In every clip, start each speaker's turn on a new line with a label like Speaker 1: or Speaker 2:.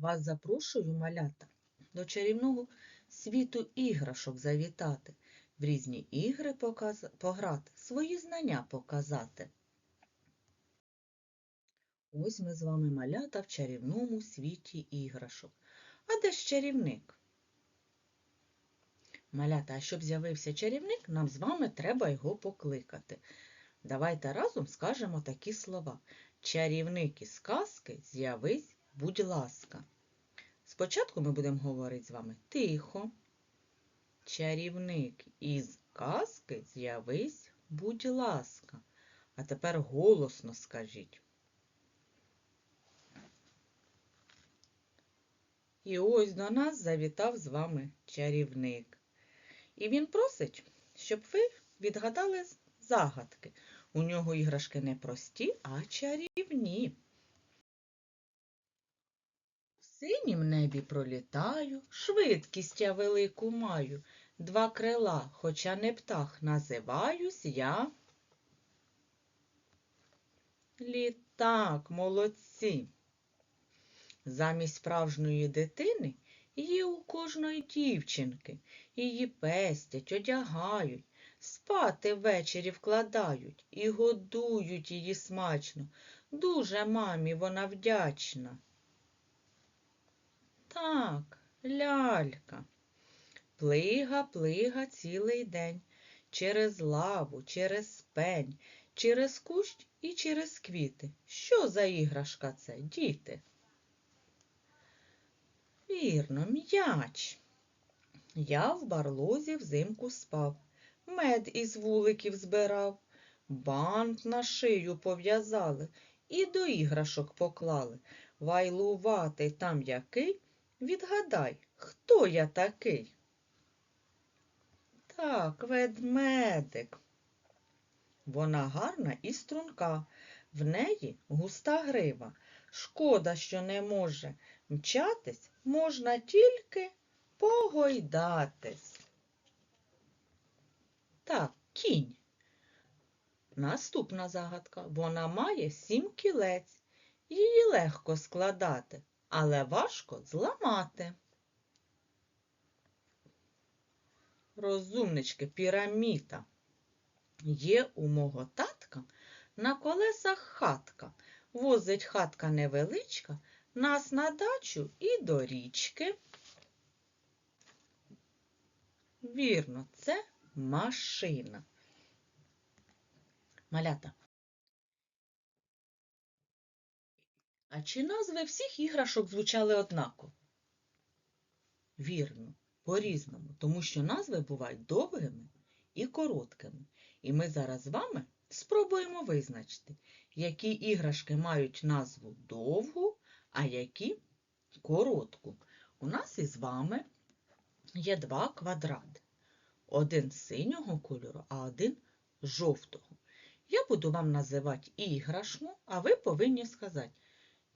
Speaker 1: Вас запрошую, малята, до чарівного світу іграшок завітати, в різні ігри показ... пограти, свої знання показати. Ось ми з вами малята в чарівному світі іграшок. А де ж чарівник? Малята, а щоб з'явився чарівник, нам з вами треба його покликати. Давайте разом скажемо такі слова. Чарівник із казки, з'явись, будь ласка. Спочатку ми будемо говорити з вами тихо. Чарівник із казки, з'явись, будь ласка. А тепер голосно скажіть. І ось до нас завітав з вами чарівник. І він просить, щоб ви відгадали загадки. У нього іграшки не прості, а чарівні. Синім небі пролітаю, швидкість я велику маю, два крила, хоча не птах, називаюсь я. Літак, молодці. Замість справжньої дитини є у кожної дівчинки. Її пестять, одягають, спати ввечері вкладають і годують її смачно. Дуже мамі вона вдячна. Так, лялька. Плига, плига цілий день. Через лаву, через пень, через кущ і через квіти. Що за іграшка це, діти? Вірно, м'яч. Я в барлозі взимку спав, мед із вуликів збирав, бант на шию пов'язали і до іграшок поклали. Вайлуватий там який, відгадай, хто я такий? Так, ведмедик. Вона гарна і струнка, в неї густа грива. Шкода, що не може мчатись, можна тільки погойдатись. Так, кінь. Наступна загадка. Вона має сім кілець. Її легко складати, але важко зламати. Розумнички, піраміда. Є у мого татка на колесах хатка. Возить хатка невеличка, нас на дачу і до річки. Вірно, це машина. Малята. А чи назви всіх іграшок звучали однаково? Вірно, по-різному, тому що назви бувають довгими і короткими. І ми зараз з вами спробуємо визначити, які іграшки мають назву довгу, а які коротку. У нас із вами є два квадрати. Один синього кольору, а один жовтого. Я буду вам називати іграшну, а ви повинні сказати,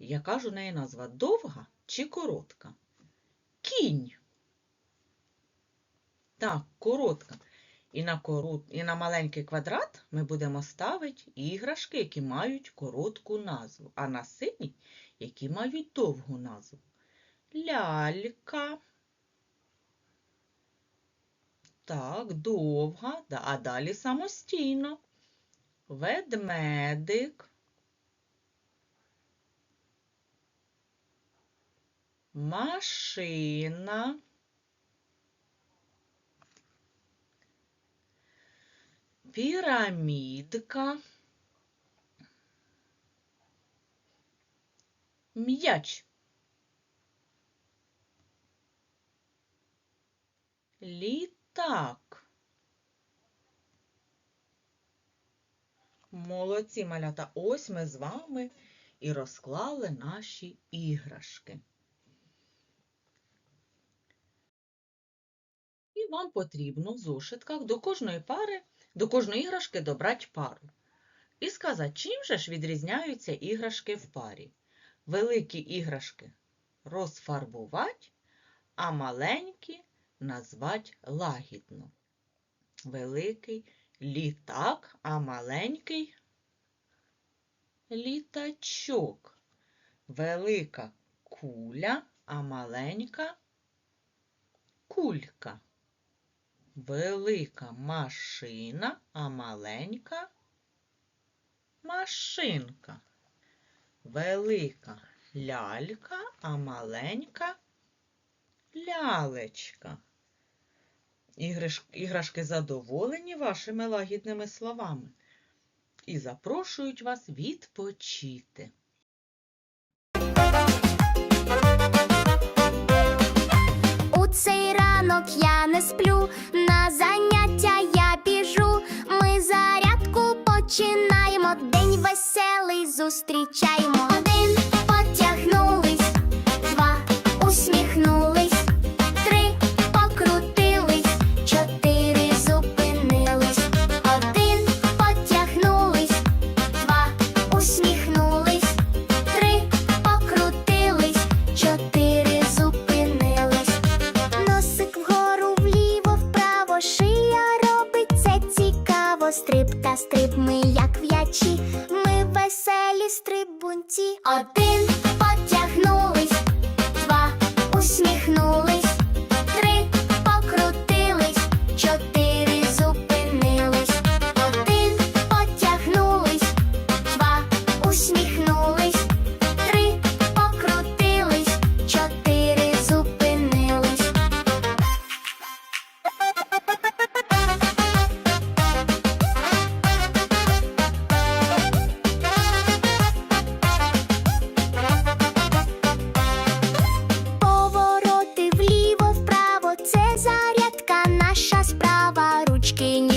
Speaker 1: яка ж у неї назва довга чи коротка? Кінь. Так, коротка. І на, корот... і на маленький квадрат ми будемо ставити іграшки, які мають коротку назву, а на синій, які мають довгу назву. Лялька. Так, довга, а далі самостійно. Ведмедик. Машина. Пірамідка. М'яч. Літак. Молодці малята, ось ми з вами і розклали наші іграшки. Вам потрібно в зошитках до кожної пари, до кожної іграшки добрати пару. І сказати, чим же ж відрізняються іграшки в парі. Великі іграшки розфарбувати, а маленькі назвати лагідно. Великий літак, а маленький літачок. Велика куля, а маленька кулька. Велика машина, а маленька машинка. Велика лялька, а маленька лялечка. Іграш- Іграшки задоволені вашими лагідними словами і запрошують вас відпочити.
Speaker 2: Веселий зустрічаємо. Один потягнулись, два усміхнулись, три покрутились, чотири зупинились. Один потягнулись, два усміхнулись, три покрутились, чотири зупинились. Носик вгору вліво, вправо, шия робить це цікаво. Стрип та стрип, ми як в'ячі, ми веселі стрибунці. Один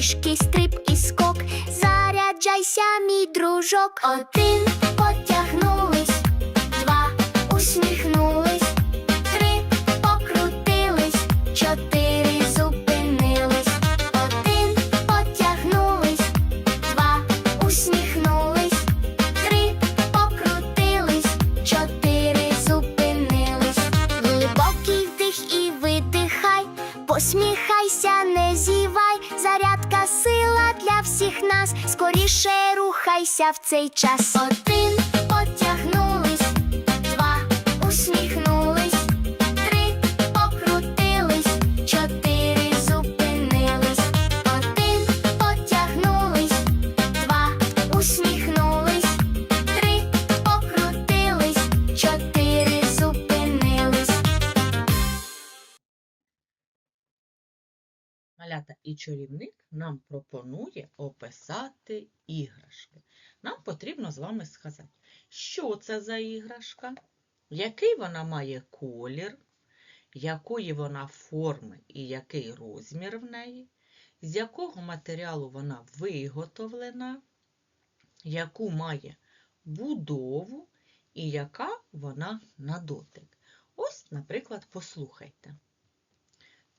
Speaker 2: Ручки, стрип і скок. Заряджайся, мій дружок. Один потягнулись, в цей час. Один
Speaker 1: і чарівник нам пропонує описати іграшки. Нам потрібно з вами сказати, що це за іграшка, який вона має колір, якої вона форми і який розмір в неї, з якого матеріалу вона виготовлена, яку має будову і яка вона на дотик. Ось, наприклад, послухайте.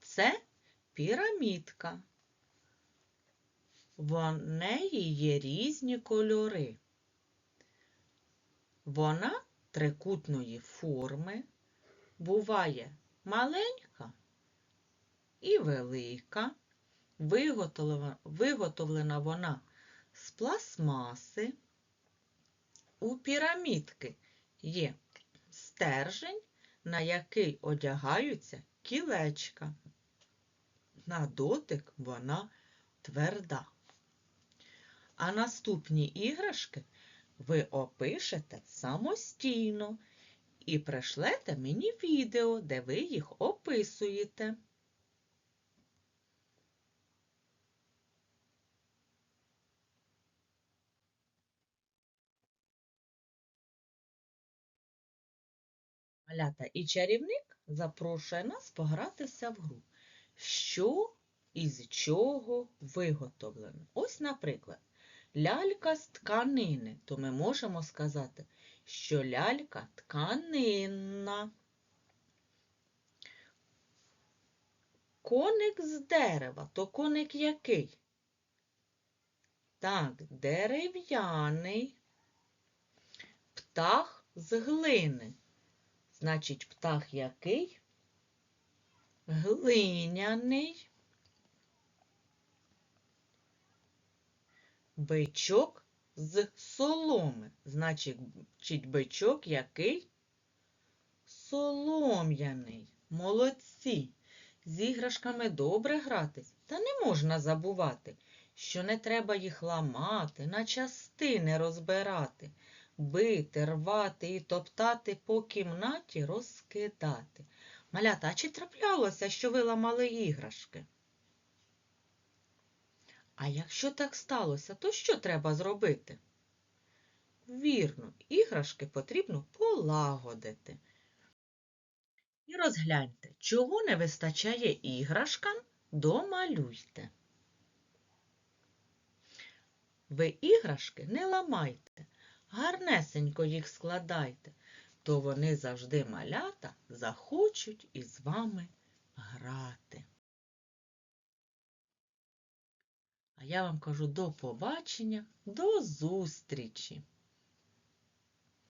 Speaker 1: Це пірамідка. В неї є різні кольори. Вона трикутної форми, буває маленька і велика. Виготовлена, вона з пластмаси. У пірамідки є стержень, на який одягаються кілечка. На дотик вона тверда. А наступні іграшки ви опишете самостійно і пришлете мені відео, де ви їх описуєте. Малята і чарівник запрошує нас погратися в гру. Що із чого виготовлено? Ось, наприклад, лялька з тканини, то ми можемо сказати, що лялька тканинна. Коник з дерева, то коник який? Так, дерев'яний. Птах з глини. Значить, птах який? Глиняний. Бичок з соломи. Значить, бичок який? солом'яний. Молодці. З іграшками добре гратись, та не можна забувати, що не треба їх ламати, на частини розбирати, бити, рвати і топтати по кімнаті розкидати. Малята, а чи траплялося, що ви ламали іграшки? А якщо так сталося, то що треба зробити? Вірно, іграшки потрібно полагодити. І розгляньте, чого не вистачає іграшкам, домалюйте. Ви іграшки не ламайте, гарнесенько їх складайте, то вони завжди малята захочуть із вами грати. А я вам кажу до побачення, до зустрічі!